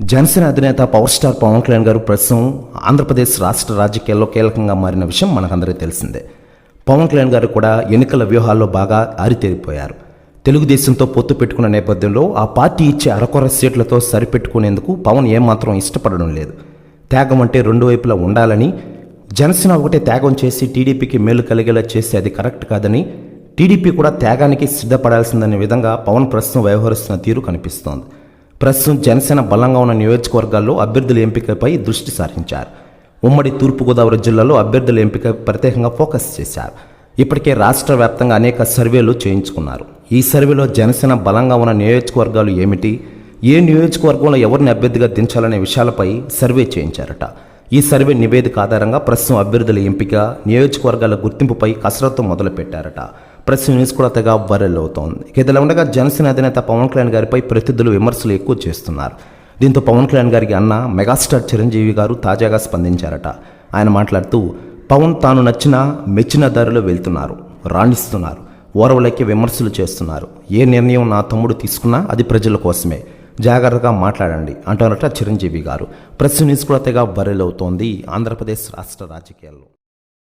జనసేన అధినేత power star Pawan Kalyan గారు ప్రస్తుతం ఆంధ్రప్రదేశ్ రాష్ట్ర రాజకీయాల్లో కీలకంగా మారిన విషయం మనకందరికీ తెలిసిందే. పవన్ కళ్యాణ్ గారు కూడా ఎన్నికల వ్యూహాల్లో బాగా ఆరితేరిపోయారు. తెలుగుదేశంతో పొత్తు పెట్టుకున్న నేపథ్యంలో ఆ పార్టీ ఇచ్చే అరకొర సీట్లతో సరిపెట్టుకునేందుకు పవన్ ఏమాత్రం ఇష్టపడడం లేదు. త్యాగం అంటే రెండు వైపులా ఉండాలని జనసేన ఒకటే త్యాగం చేసి టీడీపీకి మేలు కలిగేలా చేస్తే అది కరెక్ట్ కాదని టీడీపీ కూడా త్యాగానికి సిద్ధపడాల్సిందనే విధంగా పవన్ ప్రస్తుతం వ్యవహరిస్తున్న తీరు కనిపిస్తోంది. ప్రస్తుతం జనసేన బలంగా ఉన్న నియోజకవర్గాల్లో అభ్యర్థుల ఎంపికపై దృష్టి సారించారు. ఉమ్మడి తూర్పుగోదావరి జిల్లాలో అభ్యర్థుల ఎంపిక ప్రత్యేకంగా ఫోకస్ చేశారు. ఇప్పటికే రాష్ట్ర వ్యాప్తంగా అనేక సర్వేలు చేయించుకున్నారు. ఈ సర్వేలో జనసేన బలంగా ఉన్న నియోజకవర్గాలు ఏమిటి? ఏ నియోజకవర్గంలో ఎవరిని అభ్యర్థిగా దించాలనే విషయాలపై సర్వే చేయించారట. ఈ సర్వే నివేదిక ఆధారంగా ప్రస్తుతం అభ్యర్థుల ఎంపిక నియోజకవర్గాల గుర్తింపుపై కసరత్తు మొదలుపెట్టారట. ప్రెస్ న్యూస్ కూడా తెగ వైరల్ అవుతోంది. ఇక ఇదిలా ఉండగా జనసేన అధినేత పవన్ కళ్యాణ్ గారిపై ప్రతిధులు విమర్శలు ఎక్కువ చేస్తున్నారు. దీంతో పవన్ కళ్యాణ్ గారికి అన్న మెగాస్టార్ చిరంజీవి గారు తాజాగా స్పందించారట. ఆయన మాట్లాడుతూ పవన్ తాను నచ్చిన మెచ్చిన దారిలో వెళ్తున్నారు రాణిస్తున్నారు ఓరవలకి విమర్శలు చేస్తున్నారు. ఏ నిర్ణయం నా తమ్ముడు తీసుకున్నా అది ప్రజల కోసమే. జాగ్రత్తగా మాట్లాడండి అంటున్నారట చిరంజీవి గారు. ప్రెస్ న్యూస్ కూడా తెగ వైరల్ అవుతోంది ఆంధ్రప్రదేశ్ రాష్ట్ర రాజకీయాల్లో.